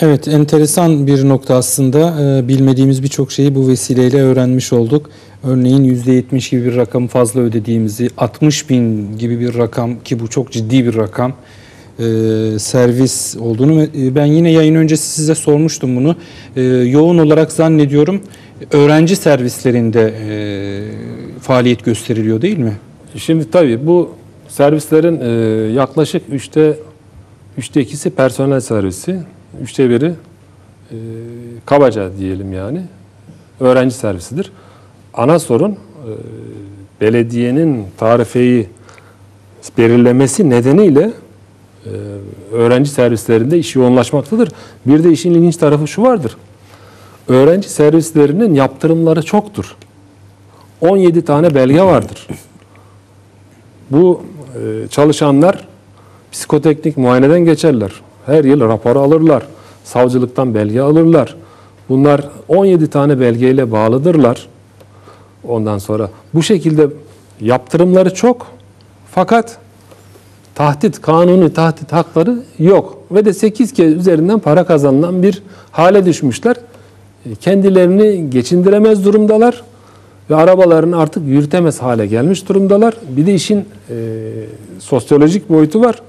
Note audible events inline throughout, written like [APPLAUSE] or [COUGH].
Evet, enteresan bir nokta aslında. Ee, bilmediğimiz birçok şeyi bu vesileyle öğrenmiş olduk. Örneğin %70 gibi bir rakamı fazla ödediğimizi, 60 bin gibi bir rakam ki bu çok ciddi bir rakam e, servis olduğunu e, ben yine yayın öncesi size sormuştum bunu. E, yoğun olarak zannediyorum öğrenci servislerinde e, faaliyet gösteriliyor değil mi? Şimdi tabii bu servislerin e, yaklaşık üçte üçte ikisi personel servisi, üçte biri e, kabaca diyelim yani öğrenci servisidir. Ana sorun e, belediyenin tarifeyi belirlemesi nedeniyle e, öğrenci servislerinde iş yoğunlaşmaktadır. Bir de işin ilginç tarafı şu vardır. Öğrenci servislerinin yaptırımları çoktur. 17 tane belge vardır. Bu e, çalışanlar psikoteknik muayeneden geçerler. Her yıl rapor alırlar. Savcılıktan belge alırlar. Bunlar 17 tane belgeyle bağlıdırlar. Ondan sonra bu şekilde yaptırımları çok. Fakat tahdit, kanuni tahdit hakları yok. Ve de 8 kez üzerinden para kazanılan bir hale düşmüşler. E, kendilerini geçindiremez durumdalar ve arabalarını artık yürütemez hale gelmiş durumdalar. Bir de işin e, sosyolojik boyutu var.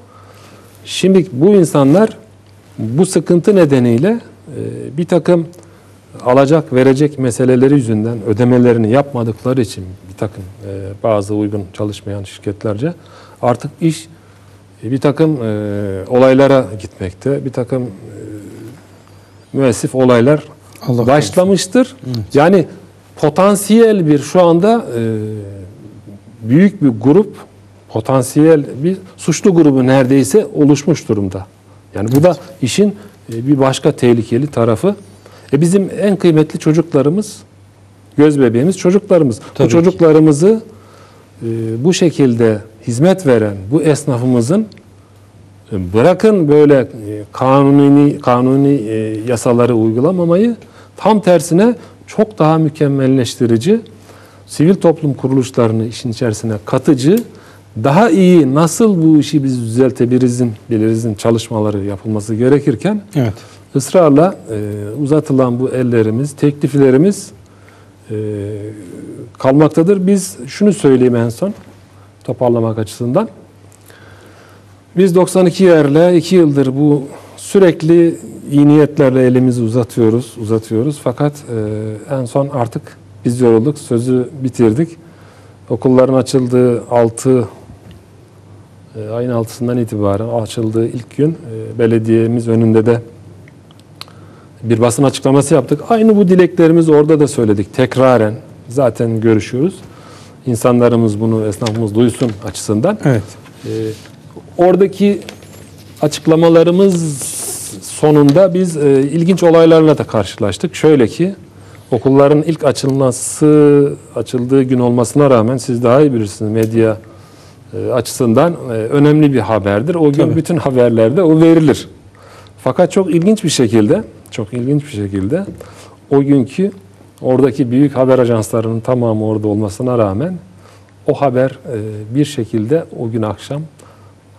Şimdi bu insanlar bu sıkıntı nedeniyle e, bir takım alacak verecek meseleleri yüzünden ödemelerini yapmadıkları için bir takım e, bazı uygun çalışmayan şirketlerce artık iş e, bir takım olaylara gitmekte. Bir takım müessif olaylar Allah başlamıştır. Yani potansiyel bir şu anda büyük bir grup potansiyel bir suçlu grubu neredeyse oluşmuş durumda. Yani bu da işin e, bir başka tehlikeli tarafı. E bizim en kıymetli çocuklarımız, göz bebeğimiz çocuklarımız. Tabii bu çocuklarımızı e, bu şekilde hizmet veren bu esnafımızın e, bırakın böyle e, kanuni kanuni e, yasaları uygulamamayı tam tersine çok daha mükemmelleştirici sivil toplum kuruluşlarını işin içerisine katıcı daha iyi nasıl bu işi biz düzeltebilirizin bilirizin çalışmaları yapılması gerekirken Evet. ısrarla e, uzatılan bu ellerimiz, tekliflerimiz e, kalmaktadır. Biz şunu söyleyeyim en son toparlamak açısından. Biz 92 yerle 2 yıldır bu sürekli iyi niyetlerle elimizi uzatıyoruz, uzatıyoruz. Fakat e, en son artık biz yorulduk, sözü bitirdik. Okulların açıldığı 6 e, ayın 6'sından itibaren açıldığı ilk gün e, belediyemiz önünde de bir basın açıklaması yaptık. Aynı bu dileklerimizi orada da söyledik. Tekraren zaten görüşüyoruz. İnsanlarımız bunu, esnafımız duysun açısından. Evet. Ee, oradaki açıklamalarımız sonunda biz e, ilginç olaylarla da karşılaştık. Şöyle ki okulların ilk açılması açıldığı gün olmasına rağmen siz daha iyi bilirsiniz medya e, açısından e, önemli bir haberdir. O gün Tabii. bütün haberlerde o verilir. Fakat çok ilginç bir şekilde, çok ilginç bir şekilde o günkü oradaki büyük haber ajanslarının tamamı orada olmasına rağmen o haber e, bir şekilde o gün akşam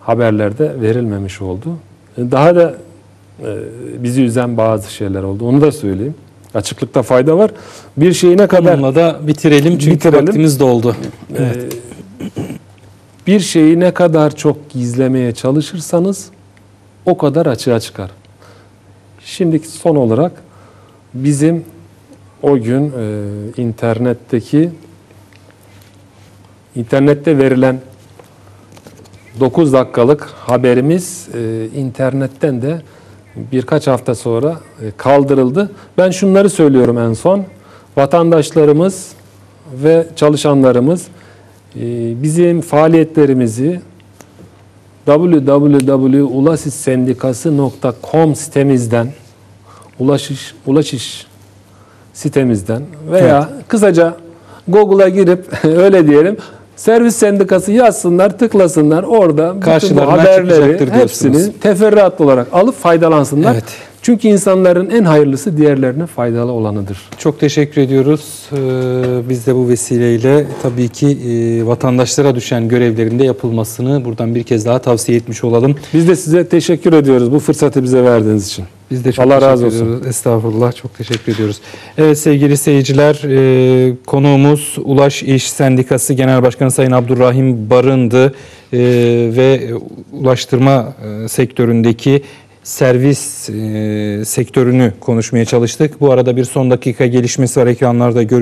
haberlerde verilmemiş oldu. E, Daha da e, bizi üzen bazı şeyler oldu. Onu da söyleyeyim. Açıklıkta fayda var. Bir şeyi ne kadar Bununla da bitirelim çünkü Bitirelim. vaktimiz doldu. Evet. Ee, bir şeyi ne kadar çok gizlemeye çalışırsanız o kadar açığa çıkar. Şimdi son olarak bizim o gün e, internetteki internette verilen 9 dakikalık haberimiz e, internetten de birkaç hafta sonra e, kaldırıldı. Ben şunları söylüyorum en son. Vatandaşlarımız ve çalışanlarımız bizim faaliyetlerimizi www.ulasissendikası.com sitemizden ulaşış ulaşış sitemizden veya kısaca Google'a girip [LAUGHS] öyle diyelim servis sendikası yazsınlar, tıklasınlar orada bütün bu haberleri hepsini teferruatlı olarak alıp faydalansınlar. Evet. Çünkü insanların en hayırlısı diğerlerine faydalı olanıdır. Çok teşekkür ediyoruz. Ee, Biz de bu vesileyle tabii ki e, vatandaşlara düşen görevlerinde yapılmasını buradan bir kez daha tavsiye etmiş olalım. Biz de size teşekkür ediyoruz bu fırsatı bize verdiğiniz için. Biz de çok Allah teşekkür razı olsun. ediyoruz. Estağfurullah. Çok teşekkür ediyoruz. Evet sevgili seyirciler, e, konuğumuz Ulaş İş Sendikası Genel Başkanı Sayın Abdurrahim Barındı E, ve ulaştırma e, sektöründeki servis e, sektörünü konuşmaya çalıştık. Bu arada bir son dakika gelişmesi var ekranlarda görüyoruz.